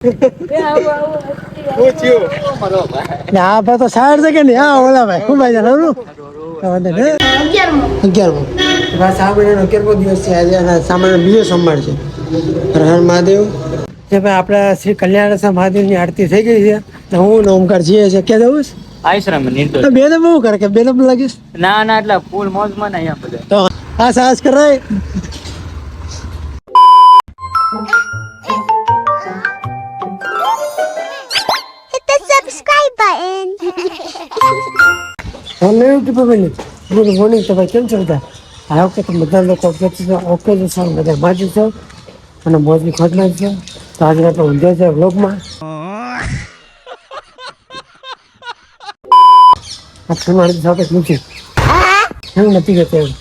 આ ભાઈ તો સાઈડ છે. કે નહીં હા ઓલા ભાઈ શું ભાઈ જાણવાનું અગિયારમો. બસ મહિનાનો અગિયારમો દિવસ છે. આજે અને સામાન્ય બીજો સોમવાર છે. હર હર મહાદેવ. જે ભાઈ આપણે શ્રી કલ્યાણ મહાદેવની આરતી થઈ ગઈ છે તો હું ને ઓમકાર છીએ છે. ક્યાં જવું છે? આશ્રમ નિર્દોષ તો. બે તો બહુ કરે કે બે તો લાગીશ ના ના એટલે ફૂલ મોજમાં નહીં આપણે તો આ સાહસ કરાય. ફેમિલી ગુડ મોર્નિંગ તો કેમ છો બધા? આ વખતે બધા લોકો ઓકે છે ઓકે છે, બધા માજી છો અને મોજની ખોટના છે. તો આજે આપણે ઊંધ્યા છે વ્લોગમાં. આ ફિલ્મ સાથે મૂકી એમ નથી કહેતો એમ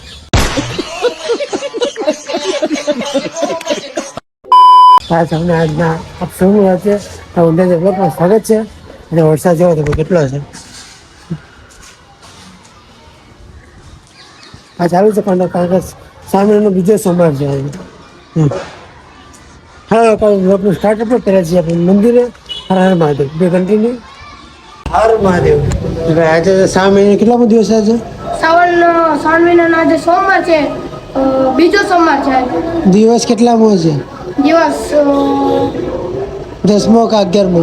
આ તમને આજના આપ સૌનું છે તો ઊંધ્યા છે વ્લોગમાં સ્વાગત છે. અને વરસાદ જેવો તો કેટલો છે. આ ચાલુ છે પણ કારણ કે સામેનો બીજો સમાજ છે. હા કોઈ સ્ટાર્ટઅપ સ્ટાર્ટ આપણે કર્યા છીએ આપણે મંદિરે. હર હર મહાદેવ. બે કન્ટિન્યુ હર મહાદેવ. આજે સામે કેટલામો દિવસ આજે? શ્રાવણ શ્રાવણ મહિનાનો આજે સોમવાર છે. બીજો સોમવાર છે દિવસ કેટલામો છે? દિવસ દસમો કે અગિયારમો?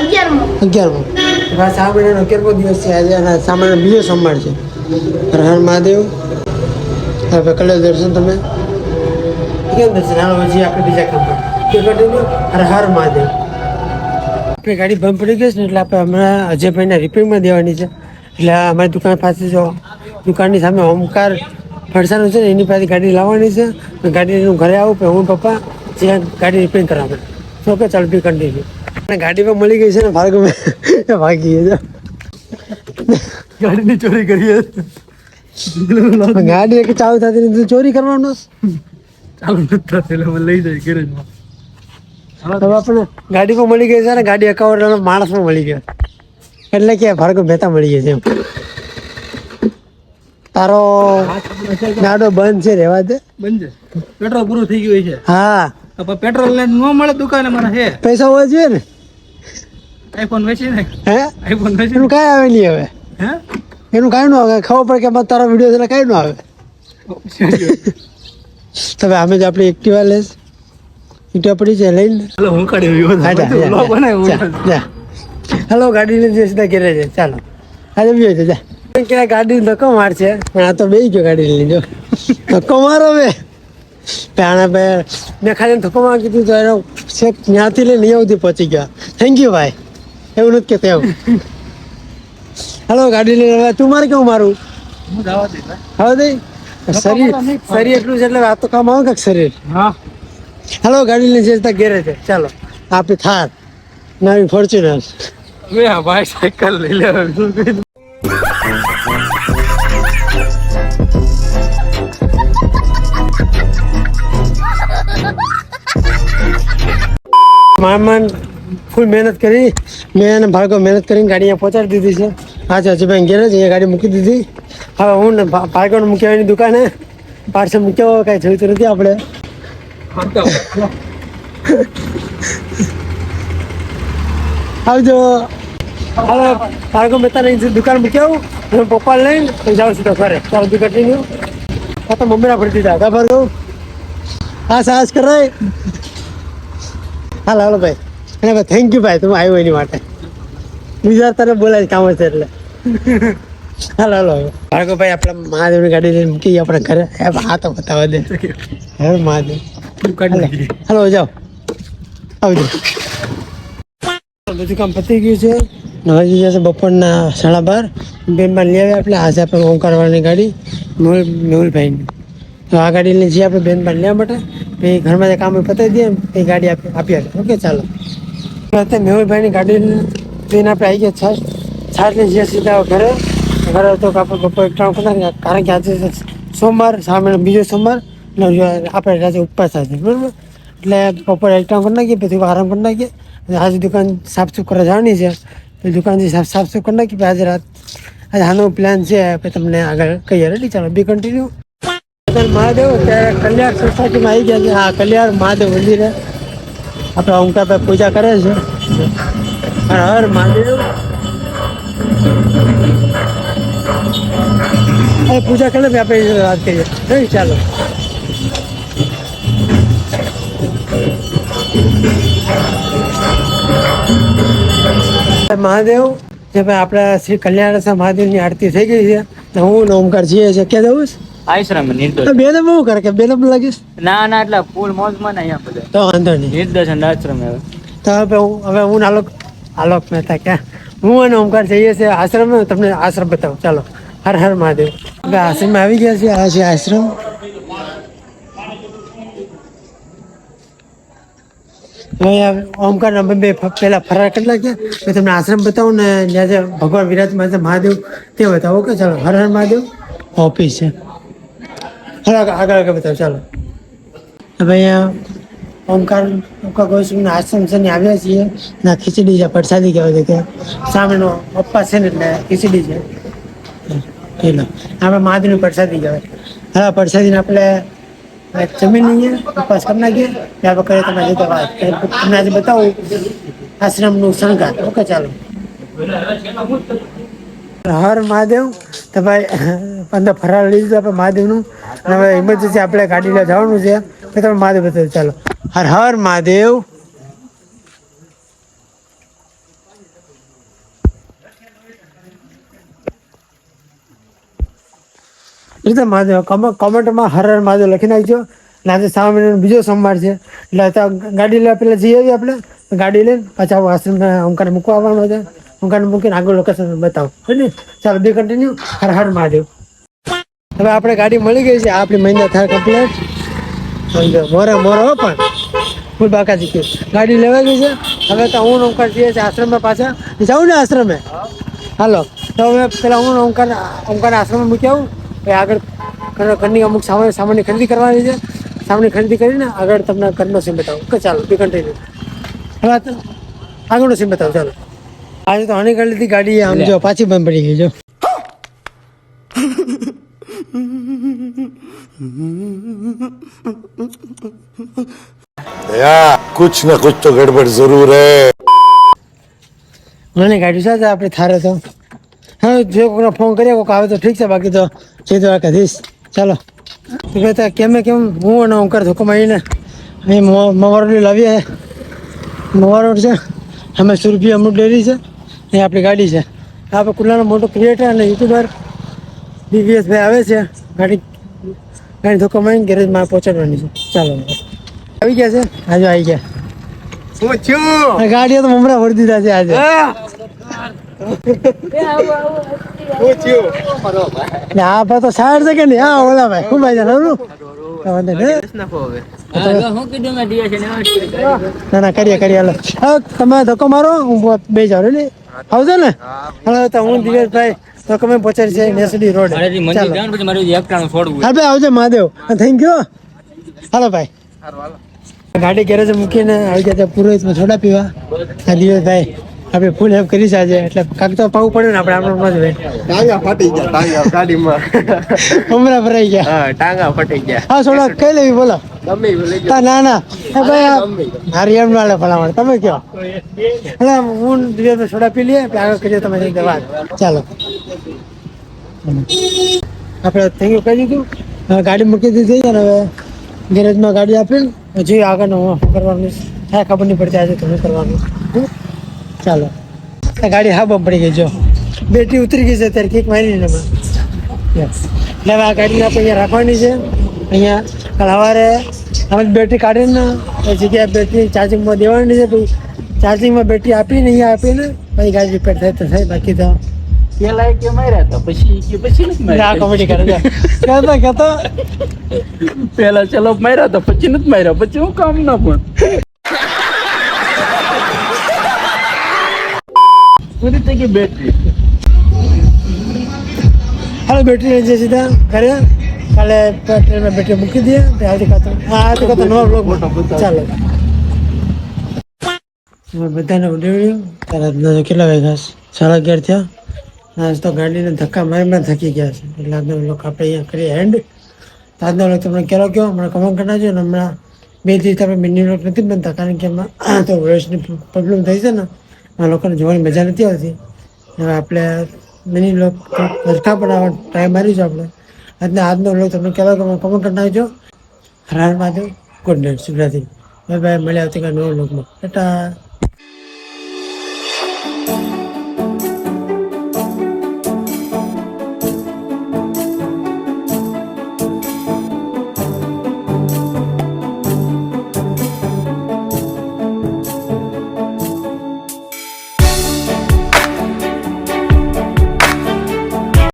અગિયારમો. અગિયારમો. હવે આ સામે અગિયારમો દિવસ છે આજે સામાન્ય બીજો સોમવાર છે. હર મહાદેવ. હવે કલે દર્શન તમે? કેમ દર્શન હાલો પછી આપણે બીજા કામ પર હર હર મહાદેવ. આપણી ગાડી બંધ પડી ગઈ છે ને, એટલે આપણે હમણાં અજયભાઈને રિપેરિંગમાં દેવાની છે. એટલે અમારી દુકાન પાસે જો, દુકાનની સામે ઓમકાર ફરસાનું છે ને, એની પાસે ગાડી લાવવાની છે. ગાડી હું ઘરે આવું, પછી હું, પપ્પા જ્યાં ગાડી રિપેરિંગ કરાવે તો કે ચાલ, બી કન્ટિન્યુ ગાડી પણ મળી ગઈ છે ને ભાગ ભાગી ગયો ગાડીની ચોરી કરીએ ગાડી એક ચાલુ થતી નથી ચોરી કરવાનો ચાલુ નથી થતી એટલે લઈ જાય ગેરેજમાં હવે આપણે ગાડી પણ મળી ગઈ છે ને ગાડી અકાઉન્ટ માણસ પણ મળી ગયો. એટલે કે ફરક મહેતા મળી ગયો છે એમ. તારો નાડો બંધ છે રેવા દે. બંધ પેટ્રોલ પૂરું થઈ ગયું છે. હા. પેટ્રોલ ને ન મળે દુકાને મને હે? પૈસા હોવા જોઈએ ને? આઈફોન વેચી ને? હે? આઈફોન વેચી કાંઈ આવે નહીં હવે. હે? એનું કાંઈ ન આવે. ખબર પડે કે તારો વીડિયો એટલે કાંઈ ન આવે. તમે આમે જ આપણી એક્ટિવા લેસ એક્ટિવા પડી છે લઈને. હાલો હું કાઢી આવ્યો. હા, જા, જા, બ્લોગ જા, બનાવ્યો જા, જા. હાલો ગાડી લઈને જઈએ સીધા ઘેરે છે ચાલો. આજે બી છે જા. કે ગાડી ધક્કો મારશે. પણ આ તો બે ગયો ગાડી લઈ જો ધક્કો મારો બે પ્યાણા બે. મેં ખાલી ધક્કો માર કીધું તો એનો છેક ત્યાંથી લઈને અહીંયા સુધી પહોંચી ગયા. થેન્ક યુ ભાઈ. એવું નથી કહેતો એવું હાલો ગાડી લઈને આવ્યા તું મારે કેવું મારું? હવે દઈ શરીર શરીર એટલું છે એટલે આ તો કામ આવે કાંક શરીર. હા. હાલો ગાડી લઈને જતા ઘેરે છે. ચાલો આપી થાર. નવી ફોર્ચ્યુનર. હવે આ ભાઈ સાયકલ લઈ લે શું કીધું? મામન ફૂલ મહેનત કરી. મેં એને ભાર્ગવ મહેનત કરીને ગાડી અહીંયા પહોંચાડી દીધી છે. હા ચાચીભાઈ ઘેરે જ અહીંયા ગાડી મૂકી દીધી. હવે હું ને ભા- મૂક્યા એની દુકાને. પાર્સલ મૂક્યો કાંઈ જોઈતું નથી આપણે. આવજો. હવે ભાર્ગવ મહેતાની દુકાન મૂક્યો હું પપ્પા લઈને જાઉં સીધો ઘરે. ચાલો બી કન્ટિન્યુ હા તો મમ્મીના પડી દીધા ખબર ભાર્ગવ હા, સાહસ કરાય. હાલો હાલો ભાઈ. અને ભાઈ થેન્ક યુ ભાઈ, તમે આવ્યો એની માટે. બીજા તરફ બોલાય કામ છે એટલે. હાલો હાલો. ભાર્ગવ ભાઈ આપણે મહાદેવની ગાડી લઈને મૂકી આપણે ઘરે. હા તો બતાવવા દે. હે મહાદેવ? હાલો. જાઓ. આવજો. બધું કામ પતી ગયું છે. જશે બપોરના સાડા બાર. બેનમાં લઈ આવ્યા આપણે. આજે આપણે ઓમકારવાળાની ગાડી. મેહુલ મેહુલભાઈની. તો આ ગાડી લઈ જઈએ આપણે બેન લેવા માટે. પછી ઘરમાં જે કામ પતાવી દઈએ. એ ગાડી આપી આપી આપીએ. ઓકે ચાલો. મેહુલભાઈની ગાડી લઈને આપણે આવી ગયા છાશ. લઈને જઈએ સીધા ઘરે ઘરે તો આપણે બપોર એક ત્રણ કલાક કારણ કે આજે સોમવાર સામે બીજો સોમવાર જો આપણે આજે ઉપવાસ આજે, બરાબર? એટલે બપોરે એક ટાઈમ કરી નાખીએ, પછી આરામ કરી નાખીએ. આજે દુકાન સાફ સુફ કરવા જવાની છે. તો દુકાનથી સાફ સાફ સુફ કરી નાખીએ, પછી આજે રાત, આજે આનો પ્લાન છે પછી તમને આગળ કહીએ. રેડી ચાલો બી કન્ટિન્યુ મહાદેવ કલ્યાણ સોસાયટીમાં આવી ગયા છે. હા, કલ્યાણ મહાદેવ મંદિરે. આપણે આપણા ઓમકારભાઈ પૂજા કરે છે. હર હર મહાદેવ. અરે પૂજા કરે ને આપણે વાત કરીએ નહીં ચાલો. મહાદેવ જે ભાઈ આપણા શ્રી કલ્યાણ મહાદેવની આરતી થઈ ગઈ છે તો હું ઓમકાર છીએ છે. ક્યાં જવું છે? આશ્રમ નિર્દોષ. તો બે ને બહુ કરે કે બે ને લાગીશ ના ના એટલે ફૂલ મોજમાં ને અહીંયા બધા. તો વાંધો નહીં. નિર્દોષ આશ્રમ હવે. તો હવે હું હવે હું આલોક આલોક મહેતા ક્યાં? હું અને ઓમકાર જઈએ છીએ આશ્રમ તમને આશ્રમ બતાવું. ચાલો, હર હર મહાદેવ. હવે આશ્રમ આવી ગયા છે આ છે આશ્રમ. ઓમકાર અમે બે પહેલાં ફરાર કેટલા ગયા મેં તમને આશ્રમ બતાવું ને જ્યાં જે ભગવાન વિરાજમાન છે, મહાદેવ, તે બતાવો. ઓકે, ચાલો, હર હર મહાદેવ. ઓફિસ છે. આગળ આગળ બતાવો, ચાલો. અહીંયા ઓમકાર ઓમકાર ગોસ્વામીનો આશ્રમ છે ને આવ્યા છીએ. ના, ખીચડી છે, પ્રસાદી કહેવાય છે કે. સામેનો પપ્પા છે ને એટલે ખીચડી છે. પેલો આપણે મહાદેવની પ્રસાદી કહેવાય. હા, પ્રસાદીને આપણે જમીન લઈએ, ઉપવાસ કરી નાખીએ. ત્યાં કરીએ તમારી રીતે વાત તમને આજે બતાવું આશ્રમનું શણગાર. ઓકે, ચાલો. હર મહાદેવ. તો ભાઈ, અંદર ફરાળ લીધું આપણે મહાદેવનું. હવે ઇમરજન્સી આપણે ગાડી લઈ જવાનું છે. તો તમે મહાદેવ બતાવ્યું. ચાલો. હર હર મહાદેવ. રીતે મહાદેવ કોમેન્ટમાં હર હર મહાદેવ લખી નાખજો એટલે આજે બીજો સોમવાર છે. એટલે ગાડી લઈ પેલા જઈ આપણે. ગાડી લઈને પાછા આશ્રમ ઓમકાર મૂકવા આવવાનો છે. ઓમકાર મૂકીને આગળ લોકેશન બતાવો. ને? ચાલો, બે કન્ટિન્યુ હર હર મહાદેવ. હવે આપણે ગાડી મળી ગઈ છે. આપણી મહિના થાય કમ્પ્લેટ મોરે મોરો પણ. ફૂલ બાકા જીતી ગાડી લેવા ગઈ છે. હવે તો હું ઓમકાર જઈએ છીએ આશ્રમમાં પાછા. જાઉં ને આશ્રમે? હાલો. તો હવે પેલા હું ઓમકાર ઓમકાર આશ્રમમાં મૂકી આવું પછી આગળ ઘર- ઘરની અમુક સામાન સામાનની ખરીદી કરવાની છે. સામાનની ખરીદી કરીને આગળ તમને ઘરનો સીમ બતાવું. કે ચાલો. બી કન્ટિન્યુ હવે આગળનો સીમ બતાવું. ચાલો. આજે તો હણી કરી ગાડી. આમ જો, પાછી બંધ પડી ગઈ, જો. ગયા કુછ ના કુછ તો ગડબડ જરૂર હે. મને કાઢ્યું છે આપણે થારે તો. હા, જો કોઈને ફોન કરીએ કોઈક આવે તો ઠીક છે, બાકી તો જે તો આ કહીશ ચાલો. કહેતા, કેમે કેમ હું અને હું કરતો કમાઈને અહીં મવારોડી લાવીએ મવારોડ છે, અમે સુરભી અમૃત ડેરી છે એ આપણી ગાડી છે. આપણે કુલ્લાનો મોટો ક્રિએટર અને યુટ્યુબર દિવ્યેશભાઈ આવે છે, ગાડી ગાડી ધોકો મારીને ગેરેજમાં પહોંચાડવાની છે. ચાલો. આવી ગયા છે? આજે આવી ગયા. શું થયું ગાડીઓ તો મમરા ભરી દીધા છે આજે. આ ભાઈ. તો સાઈડ છે કે નહીં. હા ઓલા ભાઈ ખૂબ ભાઈ ને ના ના કરીએ કરીએ હાલો. હા તમે ધક્કો મારો હું બે જાવ ને આવજો ને? હાલો તો હું દિવેશભાઈ તો તમે પહોંચાડી છે નેસડી રોડ. ચાલો. હા ભાઈ આવજો મહાદેવ. થેન્ક યુ હાલો ભાઈ. ગાડી ગેરેજ મૂકીને આવી ગયા પુરોહિતમાં છોડા પીવા. આ દિવેશભાઈ આપણે ફૂલ હેલ્પ કરી સાજે એટલે કાંક તો પાવું પડે ને આપણે આપણો જ ભાઈ ટાંગા ફાટી ગયા ટાંગા ગાડીમાં. હમણાં ભરાઈ ગયા. હા ટાંગા ફાટી ગયા. હા સોડા કઈ લેવી બોલો? ગમે લઈ ના ના ભાઈ મારી એમ ના લે ભલામણ. તમે કયો? એટલે હું દિવસ સોડા પી લઈએ આગળ કરીએ તમે વાત. ચાલો. આપણે થેન્ક યુ કહી દીધું. ગાડી મૂકી દીધી અને હવે ગેરેજમાં ગાડી આપીને. હજી આગળનું કરવાનું. હા, ખબર નહીં પડતી આજે તમે કરવાનું? ચાલો ગાડી હા બમ પડી ગઈ, જો બેટરી ઉતરી ગઈ છે અત્યારે, કીક મારી ને. એટલે આ ગાડીને આપણે અહીંયા રાખવાની છે અહીંયા કાલ સવારે અમે બેટરી કાઢીને, એ જગ્યાએ બેટરી ચાર્જિંગમાં દેવાની છે પછી ચાર્જિંગમાં બેટરી આપીને, અહીંયા આપીને, પછી ગાડી રિપેર થાય તો થાય, બાકી તો પેલા કે માર્યા હતા પછી કે પછી નથી આ કોમેડી કરે છે. કહેતો કહેતો. પેલા ચલો માર્યા હતા પછી નથી માર્યા. પછી હું કામ ના પણ. પૂરી થઈ ગઈ બેટરી. હાલો બેટરી લઈ જઈએ સીધા ઘરે. કાલે ટ્રેનમાં બેટરી મૂકી દઈએ આવતીકાલ હા આવતીકાલ નવા બ્લોગ ચાલો. બધાને ઉડાવ્યું તારા કેટલા વાગ્યા સાડા અગિયાર થયા. આજ તો ગાડીને ધક્કા મારી મારી થકી ગયા છે. એટલે આજનો લોકો આપણે અહીંયા કરીએ હેન્ડ આજનો લોકો તમને કેલો કયો હમણાં કમેન્ટ કરી નાખજો અને હમણાં બે દિવસ આપણે મિની બ્લોગ નથી બનતા, કારણ કે એમાં તો વોઇસની પ્રોબ્લેમ થઈ છે ને. આ લોકોને જોવાની મજા નથી આવતી. હવે આપણે મિની બ્લોગ સરખા બનાવવા ટ્રાય મારીશું આપણે. અને આજનો બ્લોગ તમને કેરો કે કમેન્ટ કરી નાખજો. હરાર મહાદેવ ગુડ નાઇટ શુભરાત્રી. બાય બાય મળ્યા આવતીકાલ નવો બ્લોગમાં ટાટા